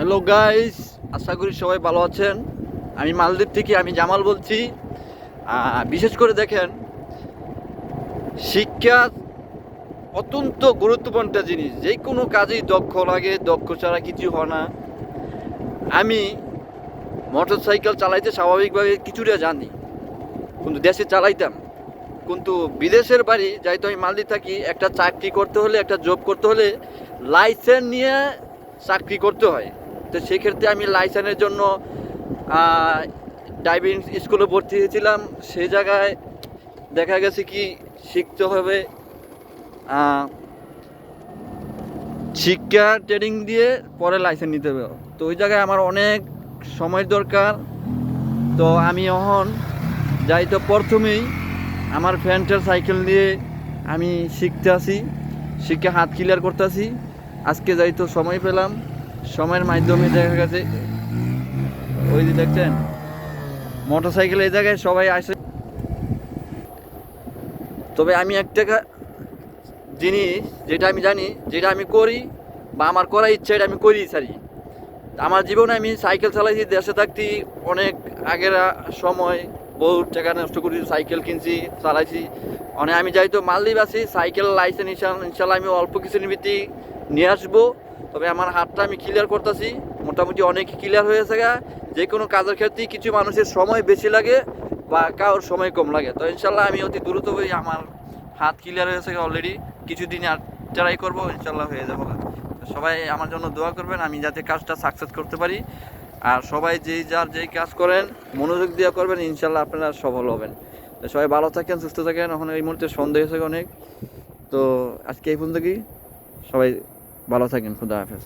Hello guys আশা করি সবাই ভালো আছেন। আমি মালদ্বীপ থেকে আমি জামাল বলছি। বিশেষ করে দেখেন, শিক্ষা অত্যন্ত গুরুত্বপূর্ণ একটা জিনিস। যে কোনো কাজেই দক্ষ লাগে, দক্ষ ছাড়া কিছু হয় না। আমি মোটর সাইকেল চালাইতে স্বাভাবিকভাবে কিছুটা জানি। কিন্তু দেশে চালাইতাম। কিন্তু বিদেশের বাড়ি যাইতো আমি মালদ্বীপ থাকি, একটা চাকরি করতে হলে, একটা জব করতে হলে লাইসেন্স নিয়ে চাকরি করতে হয়। তো সেক্ষেত্রে আমি লাইসেন্সের জন্য ড্রাইভিং স্কুলে ভর্তি হয়েছিলাম। সেই জায়গায় দেখা গেছে কি শিখতে হবে। শিক্ষা ট্রেনিং দিয়ে পরে লাইসেন্স নিতে হবে। তো ওই জায়গায় আমার অনেক সময় দরকার। তো আমি এখন যাই তো প্রথমেই আমার ফ্রেন্ডের সাইকেল দিয়ে আমি শিখতে আসি। শিখে হাত ক্লিয়ার করতে আসি। আজকে যাই তো সময় পেলাম। সময়ের মাধ্যমে দেখা গেছে। ওই যে দেখছেন মোটর সাইকেল এই জায়গায় সবাই আসে। তবে আমি একটা জিনিস যেটা আমি জানি, যেটা আমি করি বা আমার করার ইচ্ছা, এটা আমি করি সারি আমার জীবনে আমি সাইকেল চালাইছি, দেশে থাকতে অনেক আগের সময় বহু টাকা নষ্ট করি, সাইকেল কিনছি, চালাইছি। মানে আমি যাই তো মালদ্বীপ আছি, সাইকেল লাইসেন্স ইনশাল্লাহ আমি অল্প কিছু নিমিত্তি নিয়ে আসব। তবে আমার হাতটা আমি ক্লিয়ার করতেছি। মোটামুটি অনেক ক্লিয়ার হয়েছে গা। যে কোনো কাজের ক্ষেত্রেই কিছু মানুষের সময় বেশি লাগে বা কারোর সময় কম লাগে। তো ইনশাল্লাহ আমি অতি দ্রুত আমার হাত ক্লিয়ার হয়েছে অলরেডি কিছুদিন আর ট্রাই করব, ইনশাল্লাহ হয়ে যাব সবাই আমার জন্য দোয়া করবেন, আমি যাতে কাজটা সাকসেস করতে পারি। আর সবাই যেই যার যেই কাজ করেন, মনোযোগ দিয়ে করবেন, ইনশাল্লাহ আপনারা সফল হবেন। তো সবাই ভালো থাকেন, সুস্থ থাকেন। এখন এই মুহূর্তে সন্দেহ হয়েছে অনেক। তো আজকে এই পর্যন্ত কি সবাই ভালো থাকেন খুদা হাফেজ।